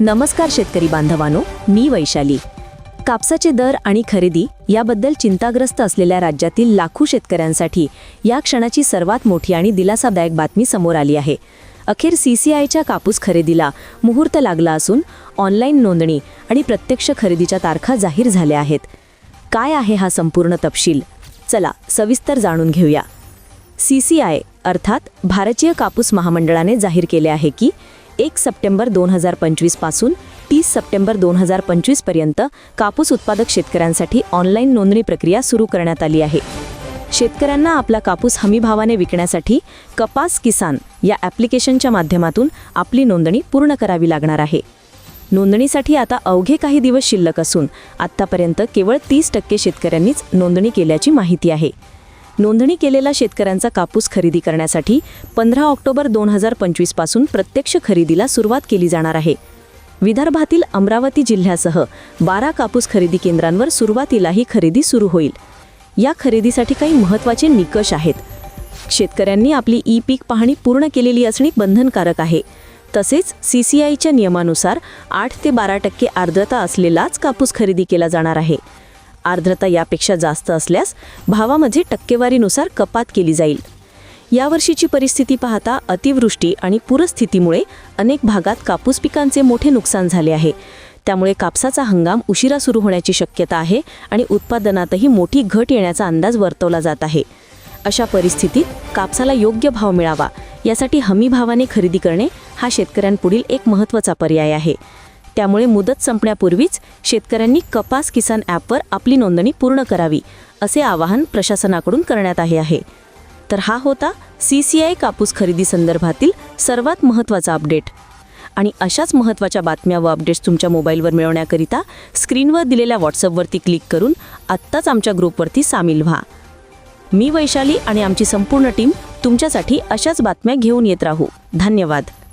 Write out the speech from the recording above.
नमस्कार शेतकरी बांधवानो मी वैशाली. कापसाचे दर आणि खरेदी याबद्दल चिंताग्रस्त असलेल्या राज्यातील लाखो शेतकऱ्यांसाठी या क्षणाची सर्वात मोठी आणि दिलासादायक बातमी समोर आली आहे. अखेर सी सी आयच्या कापूस खरेदीला मुहूर्त लागला असून ऑनलाईन नोंदणी आणि प्रत्यक्ष खरेदीच्या तारखा जाहीर झाल्या आहेत. काय आहे हा संपूर्ण तपशील? चला सविस्तर जाणून घेऊया. सी सी आय अर्थात भारतीय कापूस महामंडळाने जाहीर केले आहे की एक सप्टेंबर दोन हजार पंचवीसपासून तीस सप्टेंबर दोन हजार पंचवीसपर्यंत कापूस उत्पादक शेतकऱ्यांसाठी ऑनलाईन नोंदणी प्रक्रिया सुरू करण्यात आली आहे. शेतकऱ्यांना आपला कापूस हमीभावाने विकण्यासाठी कपास किसान या ॲप्लिकेशनच्या माध्यमातून आपली नोंदणी पूर्ण करावी लागणार आहे. नोंदणीसाठी आता अवघे काही दिवस शिल्लक असून आत्तापर्यंत केवळ तीस टक्के शेतकऱ्यांनीच नोंदणी केल्याची माहिती आहे. नोंदणी केलेला शेतकऱ्यांचा कापूस खरेदी करण्यासाठी पंधरा ऑक्टोबर दोन हजार पंचवीसपासून प्रत्यक्ष खरेदीला सुरुवात केली जाणार आहे. विदर्भातील अमरावती जिल्ह्यासह बारा कापूस खरेदी केंद्रांवर सुरुवातीला ही खरेदी सुरू होईल. या खरेदीसाठी काही महत्त्वाचे निकष आहेत. शेतकऱ्यांनी आपली ई पीक पाहणी पूर्ण केलेली असणे बंधनकारक आहे. तसेच सी सी आयच्या नियमानुसार आठ ते बारा टक्के आर्द्रता असलेलाच कापूस खरेदी केला जाणार आहे. आर्द्रता यापेक्षा जास्त असल्यास भावामध्ये टक्केवारीनुसार कपात केली जाईल. यावर्षीची परिस्थिती पाहता अतिवृष्टी आणि पूरस्थितीमुळे अनेक भागात कापूस पिकांचे मोठे नुकसान झाले आहे. त्यामुळे कापसाचा हंगाम उशिरा सुरू होण्याची शक्यता आहे आणि उत्पादनातही मोठी घट येण्याचा अंदाज वर्तवला जात आहे. अशा परिस्थितीत कापसाला योग्य भाव मिळावा यासाठी हमी भावाने खरेदी करणे हा शेतकऱ्यांपुढील एक महत्त्वाचा पर्याय आहे. त्यामुळे मुदत संपण्यापूर्वीच शेतकऱ्यांनी कपास किसान ॲपवर आपली नोंदणी पूर्ण करावी असे आवाहन प्रशासनाकडून करण्यात आले आहे. तर हा होता सी सी आय कापूस खरेदी संदर्भातील सर्वात महत्त्वाचा अपडेट. आणि अशाच महत्त्वाच्या बातम्या व अपडेट्स तुमच्या मोबाईलवर मिळवण्याकरिता स्क्रीनवर दिलेल्या व्हॉट्सअपवरती क्लिक करून आत्ताच आमच्या ग्रुपवरती सामील व्हा. मी वैशाली आणि आमची संपूर्ण टीम तुमच्यासाठी अशाच बातम्या घेऊन येत राहू. धन्यवाद.